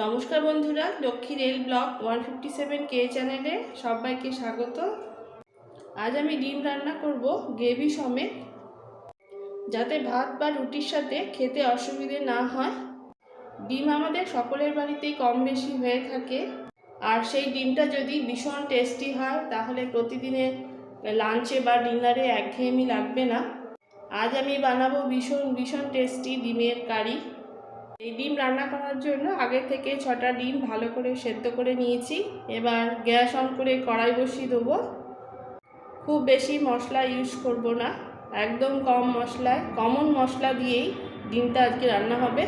নমস্কার বন্ধুরা, Lakshmi rail block one fifty seven কে চ্যানেলে সবাইকে স্বাগত। আজ আমি ডিম রান্না করব গ্রেভি সমেত, যাতে ভাত বা রুটির সাথে খেতে অসুবিধে না হয়। ডিম আমাদের সকলের বাড়িতেই কম বেশি হয়ে থাকে, আর সেই ডিমটা যদি ভীষণ টেস্টি হয়, তাহলে প্রতিদিনের লাঞ্চে বা ডিনারে একঘেয়েমি লাগবে না। আজ আমি বানাবো ভীষণ ভীষণ টেস্টি ডিমের কারি। এই ডিম রান্না করার জন্য আগে থেকে ছটা ডিম ভালো করে সেদ্ধ করে নিয়েছি। এবার গ্যাস অন করে কড়াই বসিয়ে দেবো। খুব বেশি মশলা ইউজ করব না। একদম কম মশলায় কমন মশলা দিয়েই ডিমটা আজকে রান্না হবে।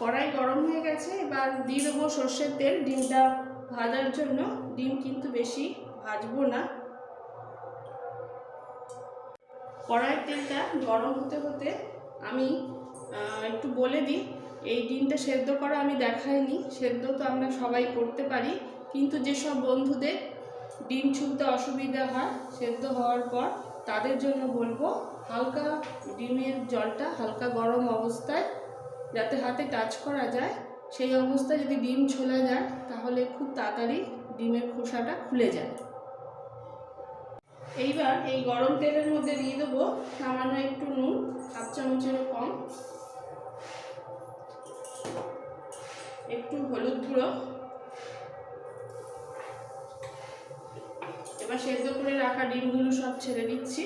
কড়াই গরম হয়ে গেছে, এবার দিয়ে দেবো সর্ষের তেল। ডিমটা ভাজার জন্য ডিম কিন্তু বেশি ভাজবো না। কড়াইয়ের তেলটা গরম হতে হতে আমি একটু বলে দিই। এই ডিমটা সেদ্ধ করা আমি দেখাইনি, সেদ্ধ তো আমরা সবাই করতে পারি, কিন্তু যেসব বন্ধুদের ডিম ছুলতে অসুবিধা হয়, সেদ্ধ হওয়ার পর তাদের জন্য বলব হালকা ডিমের জলটা হালকা গরম অবস্থায় যাতে হাতে টাচ করা যায়। সেই অবস্থায় যদি ডিম ছোলা যায়, তাহলে খুব তাড়াতাড়ি ডিমের খোসাটা খুলে যায়। এইবার এই গরম তেলের মধ্যে দিয়ে দেবো সামান্য একটু নুন, হাফ চামচেরও কম। একটু হলুদ গুঁড়ো। এবার সেদ্ধ করে রাখা ডিমগুলো সব ছেড়ে দিচ্ছি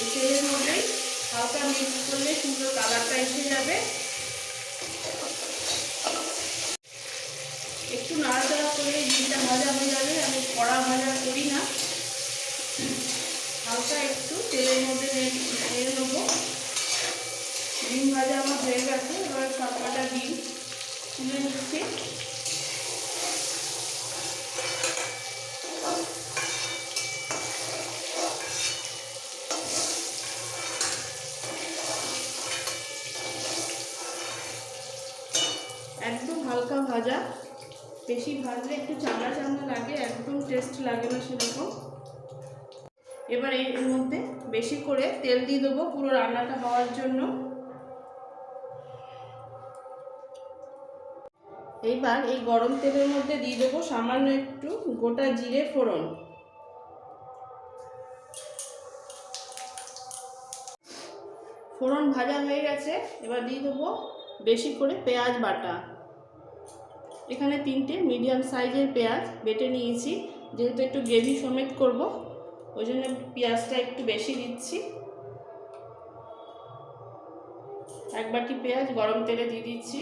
এই তেলের মধ্যেই হালকা মিক্স করলে সুন্দর কালারটা এসে যাবে। একটু নাড়াচাড়া করে ডিমটা ভাজা হয়ে যাবে, আমি কড়া ভাজা করি না। হালকা একটু তেলের মধ্যে নেড়ে নেব ডিম ভাজা আমার হয়ে গেছে, এবার সব কটা ডিম তুলে নিচ্ছি একদম হালকা ভাজা বেশি ভাজলে একটু চামড়া চামড়া লাগে, একদম টেস্ট লাগে না সেরকম। এবার এর মধ্যে বেশি করে তেল দিয়ে দেবো পুরো রান্নাটা হওয়ার জন্য। এইবার এই গরম তেলের মধ্যে দিয়ে দেবো সামান্য একটু গোটা জিরে ফোড়ন। ফোড়ন ভাজা হয়ে গেছে, এবার দিয়ে দেবো বেশি করে পেঁয়াজ বাটা। এখানে তিনটে মিডিয়াম সাইজের পেঁয়াজ বেটে নিয়েছি। যেহেতু একটু গ্রেভি সমেত করব, ওই জন্য পেঁয়াজটা একটু বেশি দিচ্ছি। এক বাটি পেঁয়াজ গরম তেলে দিয়ে দিচ্ছি।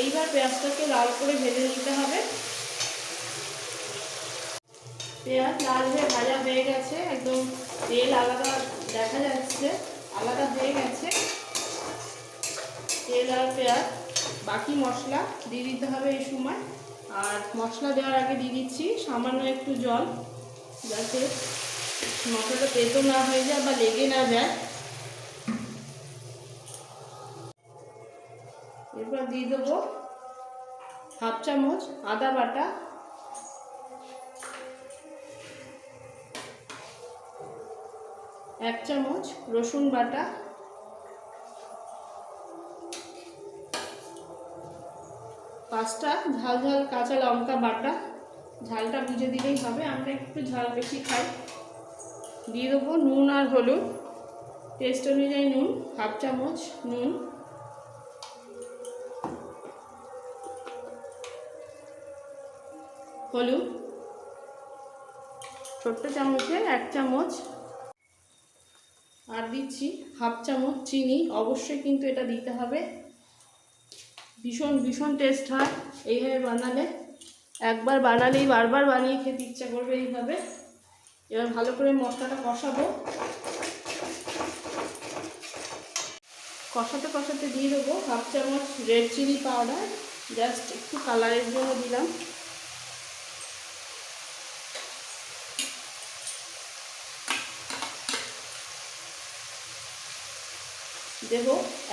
এইবার পেঁয়াজটাকে লাল করে ভেজে নিতে হবে। পেঁয়াজ লাল হয়ে ভাজা হয়ে গেছে, একদম তেল আলাদা দেখা যাচ্ছে, আলাদা হয়ে গেছে। তেল আর পেঁয়াজ, বাকি মশলা দিয়ে দিতে হবে এই সময়। আর মশলা দেওয়ার আগে দিয়ে দিচ্ছি সামান্য একটু জল, যাতে মশলাটা পেতো না হয়ে যায় বা লেগে না যায়। এরপর দিয়ে দেবো হাফ চামচ আদা বাটা এক চামচ রসুন বাটা। পাঁচটা ঝাল ঝাল কাঁচা লঙ্কা বাটা। ঝালটা বুঝে দিলেই হবে, আমরা একটু ঝাল বেশি খাই। দিয়ে দেবো নুন আর হলুদ। টেস্ট অনুযায়ী নুন, হাফ চামচ নুন। হলুদ। ছোট্ট চামচের এক চামচ আর দিচ্ছি হাফ চামচ চিনি, অবশ্যই কিন্তু এটা দিতে হবে। ভীষণ ভীষণ টেস্ট হয় এইভাবে বানালে। একবার বানালেই বারবার বানিয়ে খেতে ইচ্ছা করবে এইভাবে। এবার ভালো করে মশলাটা কষাবো। কষাতে কষাতে দিয়ে দেবো হাফ চামচ রেড চিলি পাউডার জাস্ট একটু কালারের জন্য দিলাম। দেব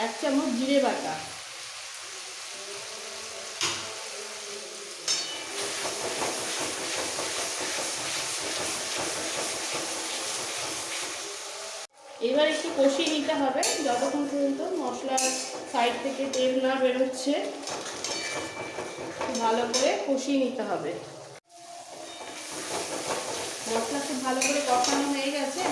এক চামচ জিরে বাটা। এবার একটু কষিয়ে নিতে হবে, যতক্ষণ পর্যন্ত মশলার সাইড থেকে তেল না বেরোচ্ছে, ভালো করে কষিয়ে নিতে হবে। মশলা খুব ভালো করে কষানো হয়ে গেছে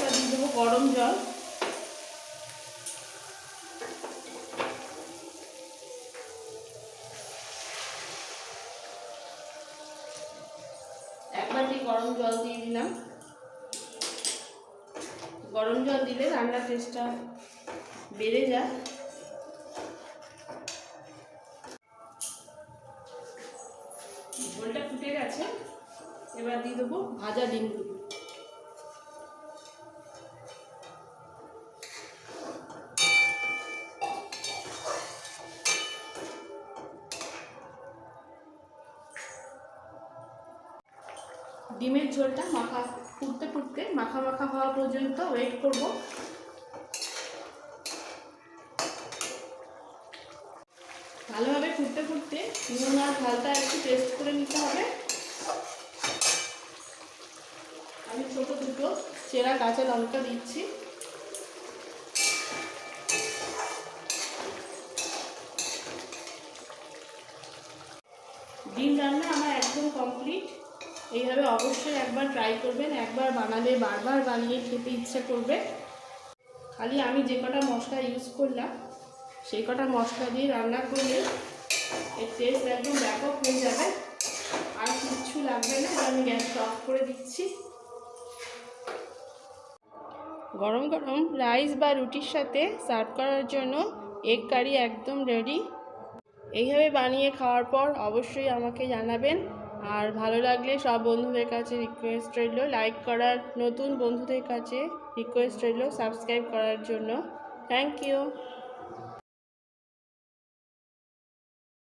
গরম জল দিলে রান্নার টেস্টটা বেড়ে যায়। ঝোলটা ফুটে গেছে। এবার দিয়ে দেবো ভাজা ডিমগুলো। ডিমের ঝোলটা মাখা ফুটতে ফুটতে, মাখা মাখা হওয়া পর্যন্ত ওয়েট করব। ভালোভাবে ফুটতে ফুটতে নুন আর ঝালটা একটু টেস্ট করে নিতে হবে। আমি ছোটো দুটো চেরা কাঁচা লঙ্কা দিচ্ছি ডিম রান্না আমার একদম কমপ্লিট এইভাবে অবশ্যই একবার ট্রাই করবেন, একবার বানালে, বারবার বানিয়ে খেতে ইচ্ছা করবে। খালি আমি যে কটা মশলা ইউজ করলাম, সেই কটা মশলা দিয়ে রান্না করলে এর টেস্ট একদম ব্যাপক হয়ে যাবে। আর কিচ্ছু লাগবে না আমি গ্যাসটা অফ করে দিচ্ছি। গরম গরম রাইস বা রুটির সাথে সার্ভ করার জন্য এগ কারি একদম রেডি এইভাবে বানিয়ে খাওয়ার পর অবশ্যই আমাকে জানাবেন। আর ভালো লাগলে সব বন্ধুদের কাছে রিকোয়েস্ট রইল। লাইক করার নতুন বন্ধুদের কাছে রিকোয়েস্ট রইল সাবস্ক্রাইব করার জন্য। Thank you